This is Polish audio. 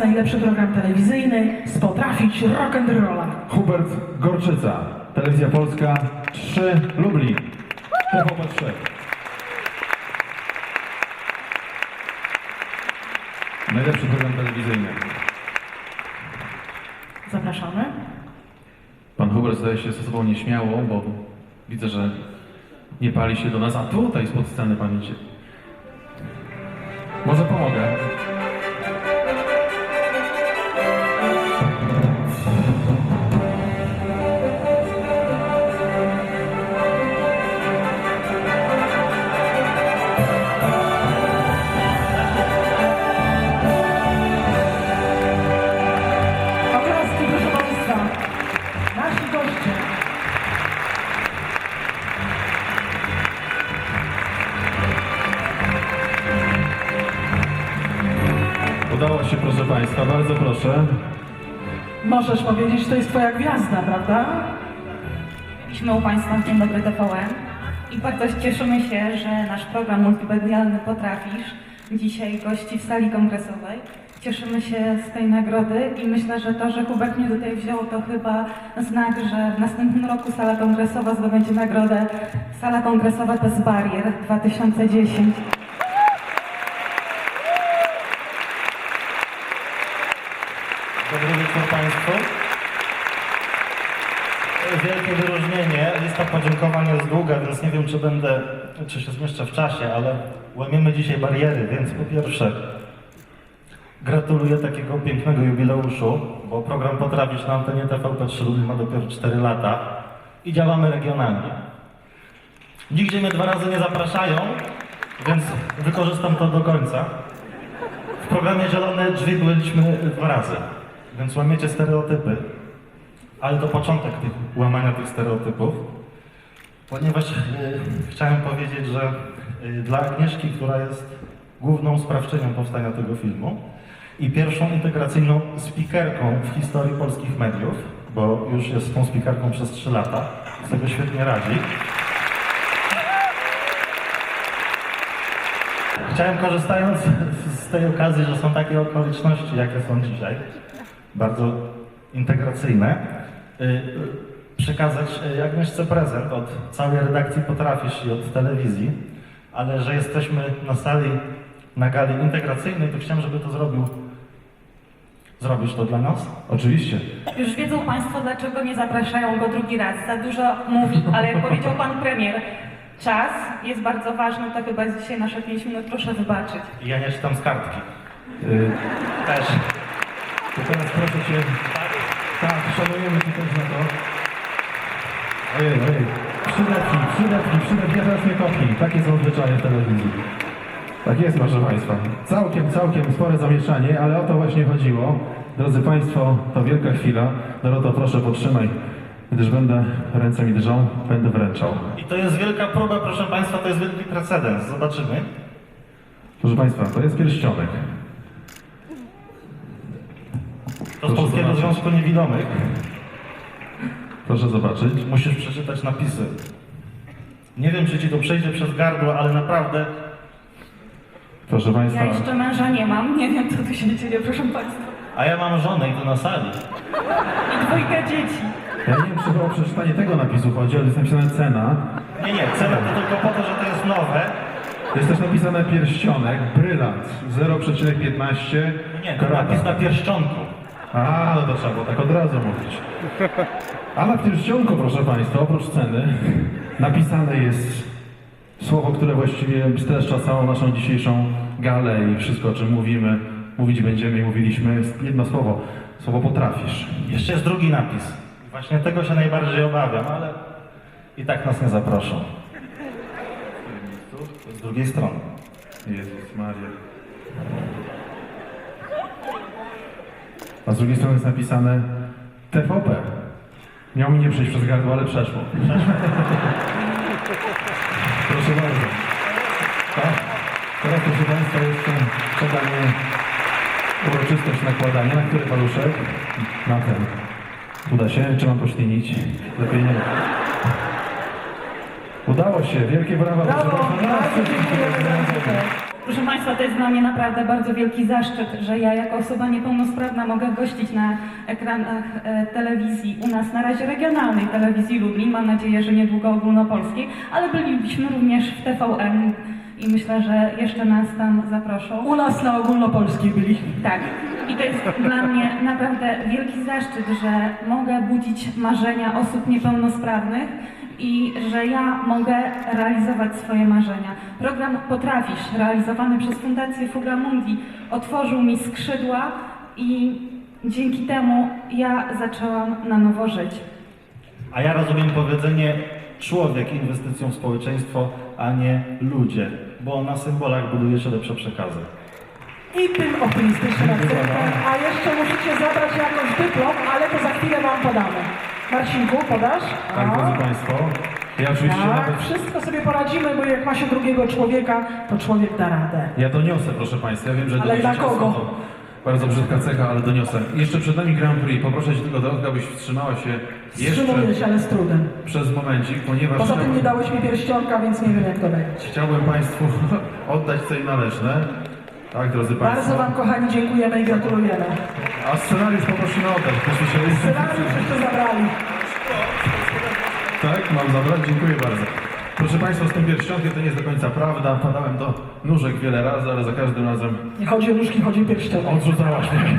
najlepszy program telewizyjny, spotrafić rock'n'rolla. Hubert Gorczyca, Telewizja Polska 3 Lublin, TVP 3. Najlepszy program telewizyjny. Zapraszamy. Pan Hubert zdaje się stosował nieśmiało, bo widzę, że nie pali się do nas, a tutaj spod sceny pan idzie. Może pomogę. Udało się, proszę Państwa, bardzo proszę. Możesz powiedzieć, to jest Twoja gwiazda, prawda? Jesteśmy u Państwa w Dzień Dobry TVN i bardzo cieszymy się, że nasz program multimedialny Potrafisz dzisiaj gości w sali kongresowej. Cieszymy się z tej nagrody i myślę, że to, że Hubert mnie tutaj wziął, to chyba znak, że w następnym roku sala kongresowa zdobędzie nagrodę Sala Kongresowa bez barier 2010. Dobry wieczór Państwu. To jest Wielkie wyróżnienie. Lista podziękowań jest długa, więc nie wiem, czy będę, czy się zmieszczę w czasie, ale łamiemy dzisiaj bariery, więc po pierwsze gratuluję takiego pięknego jubileuszu, bo program Potrafisz na antenie TVP3 Lublin ma dopiero 4 lata i działamy regionalnie. Nigdzie mnie dwa razy nie zapraszają, więc wykorzystam to do końca. W programie Zielone Drzwi byliśmy dwa razy, więc łamiecie stereotypy, ale to początek tych, łamania tych stereotypów, ponieważ y, chciałem powiedzieć, że y, dla Agnieszki, która jest główną sprawczynią powstania tego filmu i pierwszą integracyjną spikerką w historii polskich mediów, bo już jest tą spikerką przez 3 lata, tego świetnie radzi. Chciałem korzystając z tej okazji, że są takie okoliczności, jakie są dzisiaj, bardzo integracyjne, przekazać y, Agnieszce prezent od całej redakcji Potrafisz i od telewizji, ale że jesteśmy na sali, na gali integracyjnej, to chciałem, żeby to zrobił. Zrobisz to dla nas? Oczywiście. Już wiedzą Państwo, dlaczego nie zapraszają go drugi raz. Za dużo mówi, ale jak powiedział Pan Premier, czas jest bardzo ważny, to chyba jest dzisiaj nasze 5 minut, proszę wybaczyć. I ja nie czytam z kartki. Y, Też. To teraz proszę Cię, tak, szanujemy Cię też za to. Ojej, ojej. Przydepnij, przydepnij, przydepnij, ja teraz nie kopnij. Takie są zwyczaje w telewizji. Tak jest, proszę Państwa. Całkiem, całkiem spore zamieszanie, ale o to właśnie chodziło. Drodzy Państwo, to wielka chwila. Doroto, proszę podtrzymaj, gdyż będę, ręce mi drżą, będę wręczał. I to jest wielka próba, proszę Państwa, to jest wielki precedens. Zobaczymy. Proszę Państwa, to jest pierścionek. To z Proszę Polskiego zobaczyć. Związku Niewidomych. Proszę zobaczyć. Musisz przeczytać napisy. Nie wiem, czy ci to przejdzie przez gardło, ale naprawdę Proszę Państwa. Ja jeszcze męża nie mam, nie wiem co tu się dzieje, proszę Państwa. A ja mam żonę i to na sali. I dwójkę dzieci. Ja nie wiem, czy o przeczytanie tego napisu chodzi, ale jest napisane cena. Nie, nie, cena to tylko po to, że to jest nowe. Jest też napisane pierścionek, brylant, 0,15 Nie, to napis na pierścionku. A, no to trzeba było tak od razu mówić. A na pierścionku, proszę Państwa, oprócz ceny, napisane jest słowo, które właściwie streszcza całą naszą dzisiejszą galę i wszystko, o czym mówimy, mówić będziemy i mówiliśmy. Jest jedno słowo, słowo potrafisz. Jeszcze jest drugi napis. Właśnie tego się najbardziej obawiam, ale i tak nas nie zaproszą. Z drugiej strony. Jezus Maria. A z drugiej strony jest napisane TVP. Miał mi nie przejść przez gardło, ale przeszło. proszę bardzo. Tak. Teraz proszę Państwa jeszcze podanie uroczystość nakładania. Na który paluszek? Na ten. Uda się? Czy mam poślinić? Lepiej nie. Udało się. Wielkie brawa. proszę Brawo, bardzo dziękujemy za. Proszę Państwa, to jest dla mnie naprawdę bardzo wielki zaszczyt, że ja jako osoba niepełnosprawna mogę gościć na ekranach e, telewizji, u nas na razie regionalnej telewizji Lublin, mam nadzieję, że niedługo ogólnopolskiej, ale bylibyśmy również w TVN i myślę, że jeszcze nas tam zaproszą. U nas na ogólnopolskiej byli. Tak. I to jest dla mnie naprawdę wielki zaszczyt, że mogę budzić marzenia osób niepełnosprawnych i że ja mogę realizować swoje marzenia. Program Potrafisz, realizowany przez Fundację Fugamundi, otworzył mi skrzydła i dzięki temu ja zaczęłam na nowo żyć. A ja rozumiem powiedzenie człowiek inwestycją w społeczeństwo, a nie ludzie, bo na symbolach buduje się lepsze przekazy. I tym optymistycznym akcentem, a jeszcze musicie zabrać jakoś dyplom, ale to za chwilę wam podamy. Marcinku, podasz? Tak, drodzy Państwo. Ja oczywiście Tak, nawet... wszystko sobie poradzimy, bo jak ma się drugiego człowieka, to człowiek da radę. Ja doniosę, proszę Państwa. Ja wiem, że Ale dla kogo? to Bardzo brzydka cecha, ale doniosę. Jeszcze przed nami Grand Prix. Poproszę Cię tylko, Dorotka, abyś wstrzymała się jeszcze Wstrzymuję się, ale z trudem. przez momencik, ponieważ Poza tym chciałbym, nie dałeś mi pierścionka, więc nie wiem jak to będzie. chciałbym Państwu oddać co im należne. Tak, drodzy Państwo. Bardzo Wam kochani dziękujemy i gratulujemy. A scenariusz poprosimy oddać. Proszę się Scenariusz jeszcze zabrali. Tak, mam zabrać? Dziękuję bardzo. Proszę Państwa, z tym pierścionkiem to nie jest do końca prawda. Padałem do nóżek wiele razy, ale za każdym razem Nie chodzi o nóżki, chodzi o pierścionek. odrzucałaś mnie.